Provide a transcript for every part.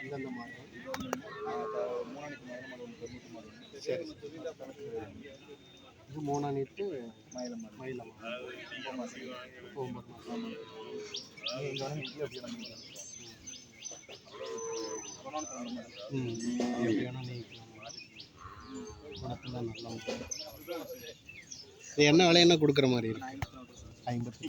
இந்தந்த மாதம் மூணாணிக்கு மயில ஒன்று தொண்ணூற்றி மாடு சரி இது மூணா நீட்டு மயில மயிலம் மாதம் ஒம்பது மாதம் நீங்கள் வந்து இங்கே அப்படி வந்து ம் எப்படி வேணால் நீக்கலாம் குணத்தில் நல்லா இது என்ன விலை என்ன கொடுக்குற மாதிரி இருக்கு? ஐம்பத்தி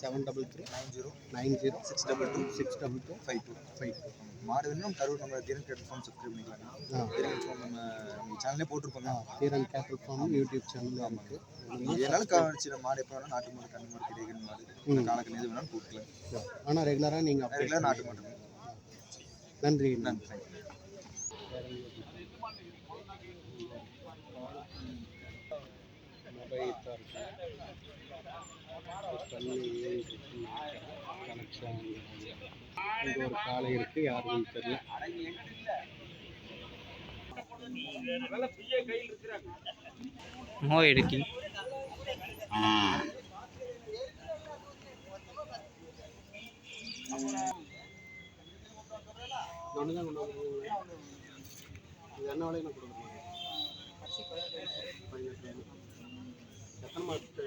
seven double three nine zero nine zero six double two six double two five two five two மாடு வேணும் கரூர் நம்ம தீரன் கேட்டு ஃபார்ம் சப்ஸ்கிரைப் பண்ணிக்கலாம். தீரன் ஃபார்ம் நம்ம நம்ம சேனல்லே போட்டிருப்போங்க தீரன் கேட்டல் ஃபார்ம் யூடியூப் சேனல் இருக்குது இதனால காமிச்சு மாடு எப்போ வேணாலும் நாட்டு மாடு கண்ணு மாடு கிடைக்கிற மாடு. காலக்கண்ணு எது வேணாலும் கூப்பிட்டுக்கலாம் ஆனால் ரெகுலராக நீங்கள் அப்டேட் ரெகுலர் நாட்டு மாடு நன்றி. நன்றி. தேங்க்யூ இங்கே ஒரு காலை இருக்கு யாருக்கும் தெரியல நோய் எடுக்கி என்ன தான் என்ன கொடுக்குறீங்க பதினெட்டு எத்தனை மாதத்து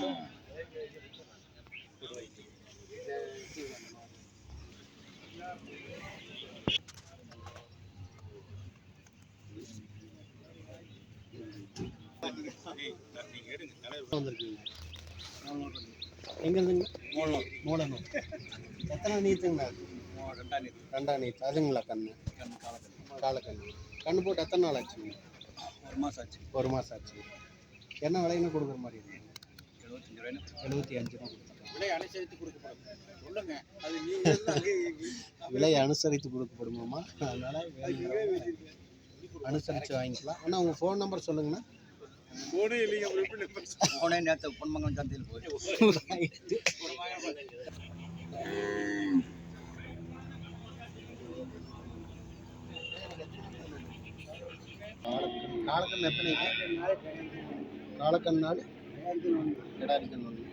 வந்திருக்கீங்க எங்க இருந்துங்க மூலம் மூலனூர் எத்தனை நீத்துங்களா ரெண்டாம் ரெண்டாம் நீத்து. அதுங்களா கண்ணு. கண்ணு காலக்கண்ணு. கண்ணு போட்டு எத்தனை நாள் ஆச்சுங்க ஒரு மாதம் ஆச்சு? ஒரு மாதம் ஆச்சு. என்ன விலைன்னு கொடுக்குற மாதிரி இருக்குங்க எழுபத்தி அஞ்சு ரூபா விலை அனுசரித்து கொடுக்கப்படும் சொல்லுங்க. அது நீங்கள் விலை அனுசரித்து கொடுக்கப்படுமாமா அதனால அனுசரித்து வாங்கிக்கலாம். ஆனால் உங்கள் ஃபோன் நம்பர் சொல்லுங்கண்ணா. போனே இல்லைங்க போனே நேற்று பொன்மங்கலம் சந்தையில் போய். காலக்கண் காலக்கண் எத்தனை காலக்கண் நாலு? கிடாரி கண் ஒன்று.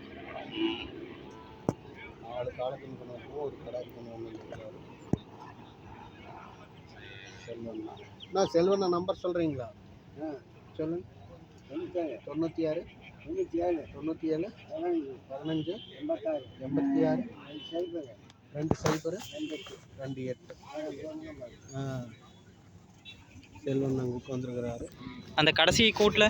நாலு காலக்கண் கண் இருக்கும் ஒரு கிடாரி கண் ஒன்று செல்வண்ணா. செல்வண்ணா நம்பர் சொல்கிறீங்களா சொல்லுங்க. தொண்ணூற்றி ஆறு தொண்ணூற்றி ஏழு தொண்ணூற்றி ஏழு பதினஞ்சு எண்பத்தாறு எண்பத்தி ஆறு சைபர் ரெண்டு சைபர் ரெண்டு எட்டு. ஆ. செல்வன் அங்கே வந்திருக்கிறாரு அந்த கடைசி கோட்டில்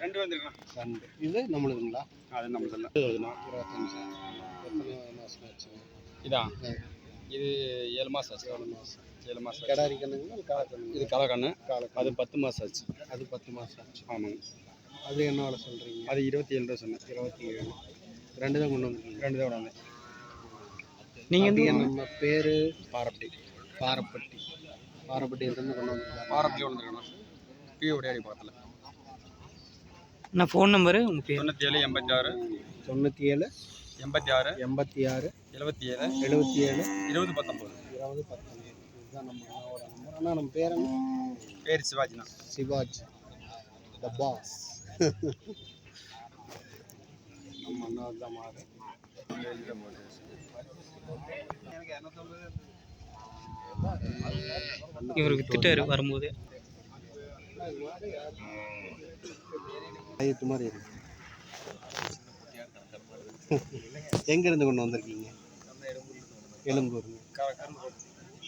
ரெண்டு வந்துருக்கலாம் ரெண்டு. இது நம்மளுதுங்களா? அது நம்ம சொல்ல இருபத்தஞ்சு. எத்தனை மாதம் ஆச்சுங்க இதான் இது ஏழு மாதம் ஆச்சு. ஏழு மாதம் ஏழு மாதம் கிடாரி கண்ணுங்களா காலக்கண்ணு? இது கலக்கண்ணு. காலக்கண்ணு. அது பத்து மாதம் ஆச்சு. அது பத்து மாதம் ஆச்சு. ஆமாங்க. அது என்ன வேலை சொல்கிறீங்க அது இருபத்தி ஏழு ரூபா சொன்னேன். இருபத்தி ஏழு. ரெண்டு தான் கொண்டு வந்துருக்கீங்க. ரெண்டு தான் வந்தேன். நீங்கள் வந்து நம்ம பேர்? பாரப்பட்டி. பாரப்பட்டி. பாரப்பட்டியிலிருந்து கொண்டு வந்துருக்காங்க? பாரப்பட்டி வந்துருக்கணும் பிஏ உடையாடி பக்கத்தில். நான் ஃபோன் நம்பரு உங்கள் பேர்? தொண்ணூற்றி ஏழு எண்பத்தி ஆறு தொண்ணூற்றி ஏழு எண்பத்தி ஆறு எண்பத்தி ஆறு எழுபத்தி ஏழு எழுபத்தி ஏழு இருபது பத்தொம்பது. இருபது பத்தொன்பது இதுதான் நம்ம அண்ணாவோட நம்பர் அண்ணா நம்ம பேர் என்ன? பேர் சிவாஜினா சிவாஜ். த பாஸ் நம்ம அண்ணா தான் மாறு. இவர் வித்துட்டாரு வரும்போது. மாதிரி இருக்கு. எங்க இருந்து கொண்டு வந்திருக்கீங்க? எழும்பூர்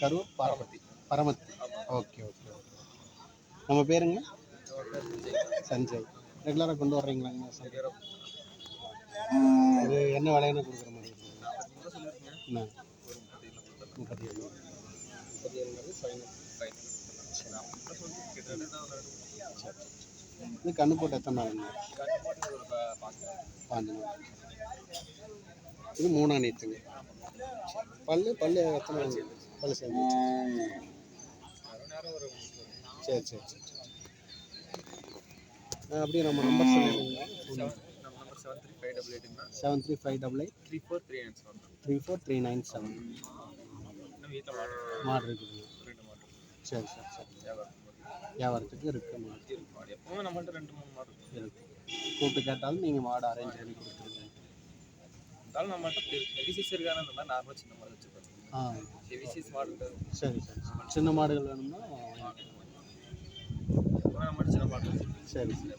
கரூர் பாரபத்தி பரமத்தி. ஓகே ஓகே நம்ம பேருங்க? சஞ்சய். ரெகுலராக கொண்டு வர்றீங்களாங்க இது என்ன விலைன்னு கொடுக்குற மாதிரி என்ன முப்பத்தி ஏழு முப்பத்தி ஏழு இது கண்ணு போட்டு எத்தனை நாள் ப- பாஞ்சு நாள். நாள் இது மூணா நீத்துங்க. பல்லு பல்லு எத்தனை பல்லு சேர்ந்து. சரி சரி சரி அப்படியே நம்ம நம்பர் சொல்லிடுங்க. Seven three five double eight three four three nine seven three four three nine seven மாடு மாடு சரி சரி சரி. வியாபாரத்துக்கு இருக்கு மாடு இருக்கு மாடு எப்பவுமே நம்மள்ட்ட ரெண்டு மூணு மாடு இருக்கும். இருக்கு கூப்பிட்டு கேட்டாலும் நீங்கள் மாடு அரேஞ்ச் பண்ணி கொடுத்துருங்க. இருந்தாலும் நம்மள்ட்ட ஹெவி சைஸ் இருக்கான இந்த மாதிரி நார்மலாக சின்ன மாடு வச்சுருக்கோம் ஆ. ஹெவி சைஸ் மாடு இருக்காது சரி சரி. சின்ன மாடுகள் வேணும்னா நம்மள்ட்ட சின்ன மாடு. சரி சரி.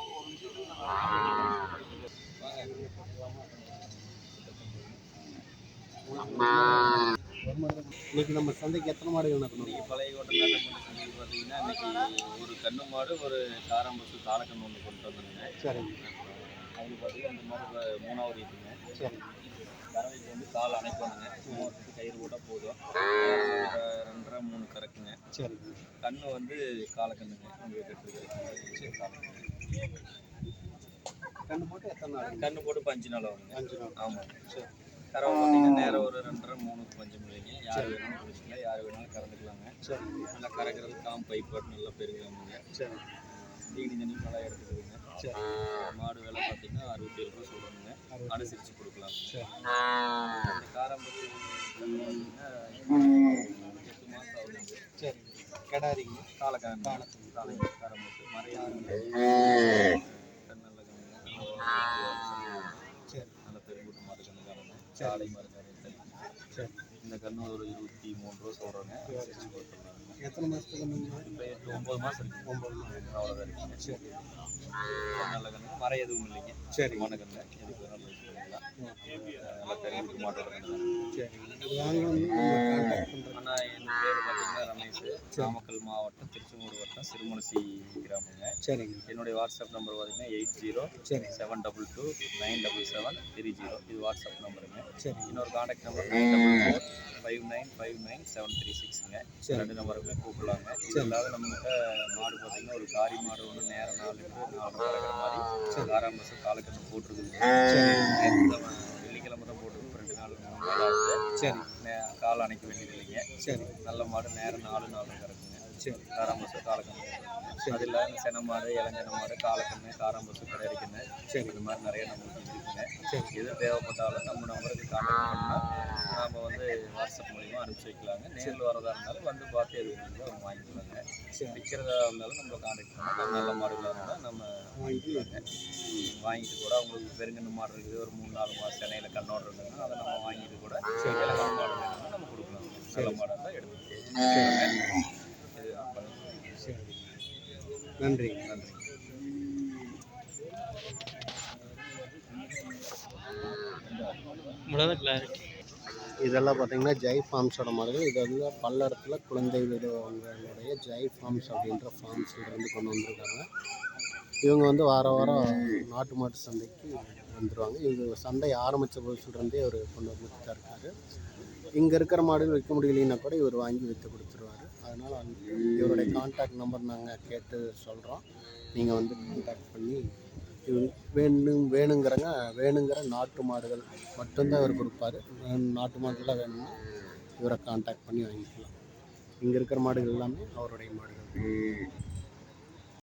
இன்னைக்கு நம்ம சந்தைக்கு எத்தனை மாடுகள் நடக்கணும் இன்னைக்கு பழைய கோட்டை சந்தைக்கு பார்த்தீங்கன்னா இன்னைக்கு ஒரு கண்ணு மாடு ஒரு காராம்பசு காலக்கண்ணு ஒன்று கொண்டு வந்தாங்க சரிங்க அது பார்த்தீங்கன்னா அந்த மாடு இப்ப மூணாவது ஈட்டுங்க சரிங்க கறவைக்கு வந்து கால் அணைக்கணுங்க. மூணுத்துக்கு கயிறு போட்டால் போதும். ரெண்டரை மூணு கறக்குங்க. சரிங்க கண்ணு வந்து காலக்கண்ணுங்க உங்கள் கட்டுருக்கு கண்ணு போட்டு எத்தனை நாள்? கண்ணு போட்டு பஞ்சு நாள் ஆகுங்க. அஞ்சு நாள். ஆமாம் சரி. கறவை பார்த்தீங்கன்னா நேரம் ஒரு ரெண்டரை மூணுக்கு பஞ்சம் இல்லைங்க. யார் வேணாலும் குடிச்சிக்கலாம் யார் வேணாலும் கறந்துக்கலாங்க. சரி. நல்லா கறக்கிறது காம் பைப் போட்டு நல்லா பெருகாமுங்க சரி. தீனி தண்ணி நல்லா எடுத்துக்குதுங்க. சரி. மாடு விலை பார்த்தீங்கன்னா அறுபத்தி ஏழு ரூபா சொல்கிறாங்க அனுசரித்து கொடுக்கலாங்க. சரி. இந்த காராம்பட்டி பார்த்தீங்கன்னா எட்டு மாதம் ஆகுதுங்க. சரி. கிடாரிங்க. காலக்காரன் காலக்கண்ணு. காலை காரம்பட்டு மறையாருங்க நல்ல கண்ணுங்க சரி நல்ல பெருங்கூட்டு மாடு கண்ணு மாடு கண்ணு சரி இந்த கண்ணு ஒரு இருபத்தி மூணு ரூபா சொல்கிறாங்க எத்தனை மாதத்துக்கு இப்போ எட்டு ஒம்பது மாதம் இருக்குங்க ஒம்பது மாதம் அவ்வளோதான் இருக்குங்க சரி. நல்ல கண்ணு மறை எதுவும் இல்லைங்க. சரி. மன கண்ணு எதுக்கு யூஸ் பண்ணிக்கலாம் நல்ல சரி வாங்கணும்னு கான்டாக்ட் பண்ணுறேன் அண்ணா என் பேர் பார்த்தீங்கன்னா ரமேஷ் நாமக்கல் மாவட்டம் திருச்செங்கோடு வட்டம் சிறுமணசி கிராமங்க. சரிங்க. என்னுடைய வாட்ஸ்அப் நம்பர் பார்த்தீங்கன்னா எயிட் ஜீரோ சரி. Seven double two nine double seven three zero. இது வாட்ஸ்அப் நம்பருங்க. சரி. இன்னொரு contact number nine double four five nine five nine seven three சிக்ஸுங்க. சரி. ரெண்டு நம்பருக்குமே கூப்பிடலாங்க. இது இல்லாத நம்மகிட்ட மாடு பார்த்தீங்கன்னா ஒரு காரி மாடு ஒன்று நேரம் நாலு லிட்டர் நாலு கறக்கிற மாதிரி ஆறாம் மாதம் காலக்கட்டு போட்டிருக்குதுங்க. சரி. நேத்து தான் வெள்ளிக்கிழமை தான் போட்டிருக்கு. ரெண்டு நாள் மூணு நாள் ஆகுது. சரி. கால் அணைக்க வேண்டியது இல்லைங்க சரி. நல்ல மாடு நேரம் நாலு நாலு கறக்குங்க. சரி. காராம்பசு காலக்கண்ணு அது இல்லாத சென மாடு இளஞ்சன மாடு காலக்கண்ணு காராம்பசு கடையறிக்கண்ணு சரி. இந்த மாதிரி நிறைய நம்மளுக்கு இருக்குங்க. சரி. எது தேவைப்பட்டாலும் நம்ம நம்பருக்கு கான்டாக்ட் பண்ணால் நாம் வந்து வாட்ஸ்அப் மூலிமா அனுப்பிச்சி வைக்கலாங்க. நேரில் வரதா இருந்தாலும் வந்து பார்த்து எது வேணுமோ அவங்க வாங்கிக்கலாங்க. சரி. விற்கிறதா இருந்தாலும் நம்மளை கான்டாக்ட் பண்ணால் நம்ம நல்ல மாடுகளாக இருந்தால் நம்ம வாங்கி வாங்கிட்டு கூட அவங்களுக்கு பெருங்கண்ணு மாடு இருக்குது. ஒரு மூணு நாலு மாதம் சென்னையில் கண்ணோடு இருக்குதுன்னா அதை நம்ம வாங்கிட்டு கூட இலக்கண மாடு வேணும்னா நம்ம கொடுக்கலாம் நல்ல இது நன்றி. நன்றி இதெல்லாம் பார்த்தீங்கன்னா ஜெய் ஃபார்ம்ஸோட மாடுகள் இது வந்து பல்லடத்தில் குழந்தை வீடு அவங்களுடைய ஜெய் ஃபார்ம்ஸ் அப்படின்ற ஃபார்ம்ஸ்லேருந்து கொண்டு வந்திருக்காங்க. இவங்க வந்து வார வாரம் நாட்டு மாட்டு சந்தைக்கு வந்துடுவாங்க இவங்க சந்தை ஆரம்பித்த புதுசுலேருந்தே அவர் கொண்டு வந்துட்டு தான் இருக்காரு இங்கே இருக்கிற மாடுகள் விற்க முடியலைன்னா கூட இவர் வாங்கி விற்று கொடுத்துருவாரு. அதனால் இவருடைய கான்டாக்ட் நம்பர் நாங்கள் கேட்டு சொல்கிறோம் நீங்கள் வந்து கான்டாக்ட் பண்ணி வேணும் வேணுங்கிறங்க வேணுங்கிற நாட்டு மாடுகள் மட்டும்தான் இவர் கொடுப்பாரு. நாட்டு மாடுகளாக வேணும்னா இவரை கான்டாக்ட் பண்ணி வாங்கிக்கலாம். இங்கே இருக்கிற மாடுகள் எல்லாமே அவருடைய மாடுகள்